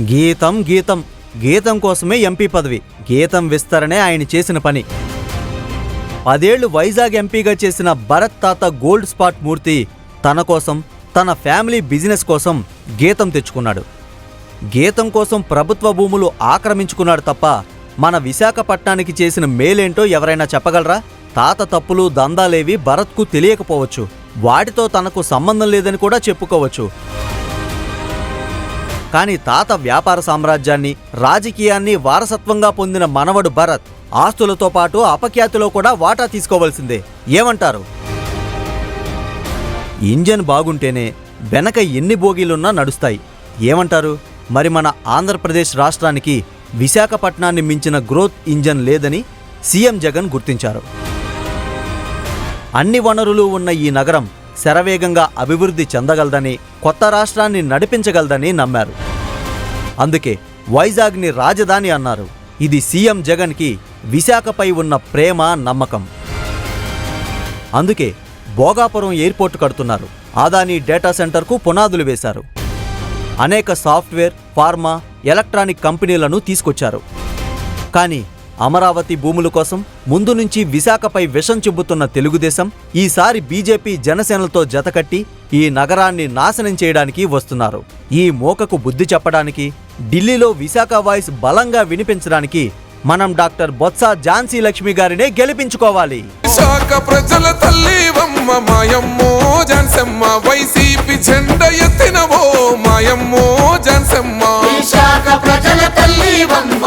గీతం గీతం. గీతం కోసమే ఎంపీ పదవి. గీతం విస్తరణే ఆయన చేసిన పని. పదేళ్ళు వైజాగ్ ఎంపీగా చేసిన భరత్ తాత గోల్డ్ స్పాట్ మూర్తి తన కోసం తన ఫ్యామిలీ బిజినెస్ కోసం గీతం తెచ్చుకున్నాడు. గీతం కోసం ప్రభుత్వ భూములు ఆక్రమించుకున్నాడు తప్ప మన విశాఖపట్నానికి చేసిన మేలేంటో ఎవరైనా చెప్పగలరా? తాత తప్పులు దందాలేవి భరత్కు తెలియకపోవచ్చు. వాటితో తనకు సంబంధం లేదని కూడా చెప్పుకోవచ్చు. కానీ తాత వ్యాపార సామ్రాజ్యాన్ని రాజకీయాన్ని వారసత్వంగా పొందిన మనవడు భరత్ ఆస్తులతో పాటు అపఖ్యాతిలో కూడా వాటా తీసుకోవాల్సిందే. ఏమంటారు? ఇంజన్ బాగుంటేనే వెనక ఎన్ని బోగీలున్నా నడుస్తాయి. ఏమంటారు? మరి మన ఆంధ్రప్రదేశ్ రాష్ట్రానికి విశాఖపట్నాన్ని మించిన గ్రోత్ ఇంజన్ లేదని సీఎం జగన్ గుర్తించారు. అన్ని వనరులు ఉన్న ఈ నగరం శరవేగంగా అభివృద్ధి చెందగలదని కొత్త రాష్ట్రాన్ని నడిపించగలదని నమ్మారు. అందుకే వైజాగ్ని రాజధాని అన్నారు. ఇది సీఎం జగన్కి విశాఖపై ఉన్న ప్రేమ నమ్మకం. అందుకే భోగాపురం ఎయిర్పోర్ట్ కడుతున్నారు. ఆదాని డేటా సెంటర్కు పునాదులు వేశారు. అనేక సాఫ్ట్వేర్ ఫార్మా ఎలక్ట్రానిక్ కంపెనీలను తీసుకొచ్చారు. కానీ అమరావతి భూముల కోసం ముందు నుంచి విశాఖపై విషం చెబుతున్న తెలుగుదేశం ఈసారి బీజేపీ జనసేనలతో జతకట్టి ఈ నగరాన్ని నాశనం చేయడానికి వస్తున్నారు. ఈ మోకకు బుద్ధి చెప్పడానికి ఢిల్లీలో విశాఖ వాయిస్ బలంగా వినిపించడానికి మనం డాక్టర్ బొత్స ఝాన్సీ లక్ష్మి గారినే గెలిపించుకోవాలి. విశాఖ ప్రజల తల్లి వమ్మ మాయమ్మో జాన్సమ్మ వైసీపీ జెండ ఎత్తినవో మాయమ్మో జాన్సమ్మ విశాఖ ప్రజల తల్లి వమ్మ